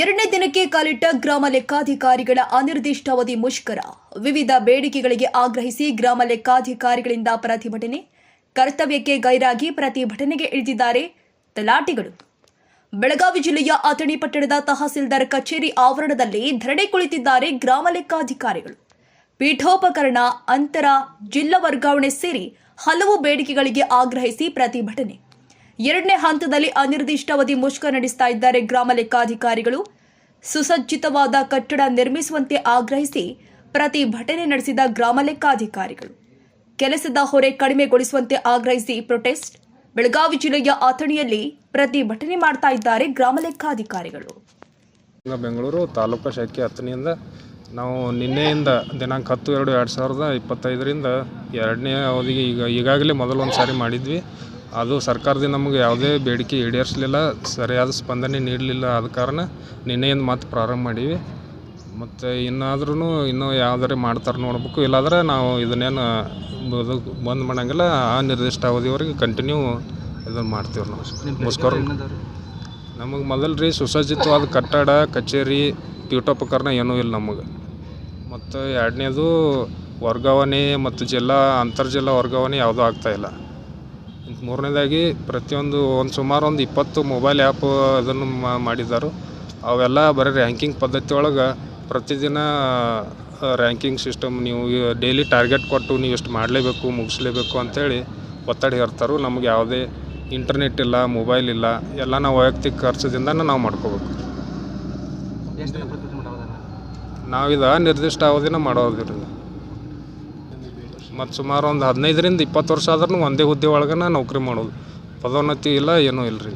ಎರಡನೇ ದಿನಕ್ಕೆ ಕಾಲಿಟ್ಟ ಗ್ರಾಮ ಲೆಕ್ಕಾಧಿಕಾರಿಗಳ ಅನಿರ್ದಿಷ್ಟಾವಧಿ ಮುಷ್ಕರ. ವಿವಿಧ ಬೇಡಿಕೆಗಳಿಗೆ ಆಗ್ರಹಿಸಿ ಗ್ರಾಮ ಲೆಕ್ಕಾಧಿಕಾರಿಗಳಿಂದ ಪ್ರತಿಭಟನೆ. ಕರ್ತವ್ಯಕ್ಕೆ ಗೈರಾಗಿ ಪ್ರತಿಭಟನೆಗೆ ಇಳಿದಿದ್ದಾರೆ ತಲಾಟಿಗಳು. ಬೆಳಗಾವಿ ಜಿಲ್ಲೆಯ ಅಥಣಿ ಪಟ್ಟಣದ ತಹಸೀಲ್ದಾರ್ ಕಚೇರಿ ಆವರಣದಲ್ಲಿ ಧರಣಿ ಕುಳಿತಿದ್ದಾರೆ ಗ್ರಾಮ ಲೆಕ್ಕಾಧಿಕಾರಿಗಳು. ಪೀಠೋಪಕರಣ, ಅಂತರ, ಜಿಲ್ಲಾ ವರ್ಗಾವಣೆ ಸೇರಿ ಹಲವು ಬೇಡಿಕೆಗಳಿಗೆ ಆಗ್ರಹಿಸಿ ಪ್ರತಿಭಟನೆ. ಎರಡನೇ ಹಂತದಲ್ಲಿ ಅನಿರ್ದಿಷ್ಟಾವಧಿ ಮುಷ್ಕರ ನಡೆಸ್ತಾ ಇದ್ದಾರೆ ಗ್ರಾಮ ಲೆಕ್ಕಾಧಿಕಾರಿಗಳು. ಸುಸಜ್ಜಿತವಾದ ಕಟ್ಟಡ ನಿರ್ಮಿಸುವಂತೆ ಆಗ್ರಹಿಸಿ ಪ್ರತಿಭಟನೆ ನಡೆಸಿದ ಗ್ರಾಮ ಲೆಕ್ಕಾಧಿಕಾರಿಗಳು. ಕೆಲಸದ ಹೊರೆ ಕಡಿಮೆಗೊಳಿಸುವಂತೆ ಆಗ್ರಹಿಸಿ ಪ್ರೊಟೆಸ್ಟ್. ಬೆಳಗಾವಿ ಜಿಲ್ಲೆಯ ಅಥಣಿಯಲ್ಲಿ ಪ್ರತಿಭಟನೆ ಮಾಡ್ತಾ ಇದ್ದಾರೆ ಗ್ರಾಮ ಲೆಕ್ಕಾಧಿಕಾರಿಗಳು. ಬೆಂಗಳೂರು ತಾಲೂಕು ಶಾಖೆ ಅಥಣಿಯಿಂದ ನಾವು ನಿನ್ನೆಯಿಂದ ದಿನಾಂಕ ಹತ್ತು ಎರಡು ಎರಡು ಸಾವಿರದ ಇಪ್ಪತ್ತೈದರಿಂದ ಎರಡನೇ ಅವಧಿಗೆ ಈಗ ಈಗಾಗಲೇ ಮೊದಲೊಂದು ಸಾರಿ ಮಾಡಿದ್ವಿ. ಅದು ಸರ್ಕಾರದಿಂದ ನಮಗೆ ಯಾವುದೇ ಬೇಡಿಕೆ ಈಡೇರಿಸಲಿಲ್ಲ ಸರಿಯಾದ ಸ್ಪಂದನೆ ನೀಡಲಿಲ್ಲ ಆದ ಕಾರಣ ನಿನ್ನೆಯಿಂದ ಮತ್ತೆ ಪ್ರಾರಂಭ ಮಾಡೀವಿ. ಮತ್ತು ಇನ್ನಾದ್ರೂ ಇನ್ನೂ ಯಾವ್ದಾರು ಮಾಡ್ತಾರೆ ನೋಡ್ಬೇಕು ಇಲ್ಲಾಂದ್ರೆ ನಾವು ಇದನ್ನೇನು ಇದು ಬಂದ್ ಮಾಡಂಗಿಲ್ಲ ಆ ನಿರ್ದಿಷ್ಟ ಅವಧಿವರೆಗೆ ಕಂಟಿನ್ಯೂ ಇದನ್ನು ಮಾಡ್ತೀವಿ ನಾವು. ಮುಸ್ಕರ ನಮಗೆ ಮೊದಲು ರೀ ಸುಸಜ್ಜಿತವಾದ ಕಟ್ಟಡ ಕಚೇರಿ ಪೀಠೋಪಕರಣ ಏನೂ ಇಲ್ಲ ನಮಗೆ. ಮತ್ತು ಎರಡನೇದು ವರ್ಗಾವಣೆ ಮತ್ತು ಜಿಲ್ಲಾ ಅಂತರ್ಜಿಲ್ಲಾ ವರ್ಗಾವಣೆ ಯಾವುದೂ ಆಗ್ತಾಯಿಲ್ಲ ಮೂರನೇದಾಗಿ ಪ್ರತಿಯೊಂದು ಒಂದು ಸುಮಾರು ಒಂದು ಇಪ್ಪತ್ತು ಮೊಬೈಲ್ ಆ್ಯಪ್ ಅದನ್ನು ಮಾಡಿದ್ದಾರೆ. ಅವೆಲ್ಲ ಬರೀ ರ್ಯಾಂಕಿಂಗ್ ಪದ್ಧತಿ ಒಳಗೆ ಪ್ರತಿದಿನ ರ್ಯಾಂಕಿಂಗ್ ಸಿಸ್ಟಮ್ ನೀವು ಡೈಲಿ ಟಾರ್ಗೆಟ್ ಕೊಟ್ಟು ನೀವು ಎಷ್ಟು ಮಾಡಲೇಬೇಕು ಮುಗಿಸ್ಲೇಬೇಕು ಅಂಥೇಳಿ ಒತ್ತಡ ಹೇರ್ತಾರೆ. ನಮಗೆ ಯಾವುದೇ ಇಂಟರ್ನೆಟ್ ಇಲ್ಲ ಮೊಬೈಲ್ ಇಲ್ಲ ಎಲ್ಲ ನಾವು ವೈಯಕ್ತಿಕ ಖರ್ಚದಿಂದ ನಾವು ಮಾಡ್ಕೋಬೇಕು. ನಾವಿದ ನಿರ್ದಿಷ್ಟ ಅವಧಿನ ಮಾಡೋದಿಲ್ಲ ಮತ್ತು ಸುಮಾರು ಒಂದು ಹದಿನೈದರಿಂದ ಇಪ್ಪತ್ತು ವರ್ಷ ಆದ್ರೂ ಒಂದೇ ಹುದ್ದೆ ಒಳಗೆ ನೌಕರಿ ಮಾಡೋದು. ಪದೋನ್ನತಿ ಇಲ್ಲ, ಏನೂ ಇಲ್ಲ ರೀ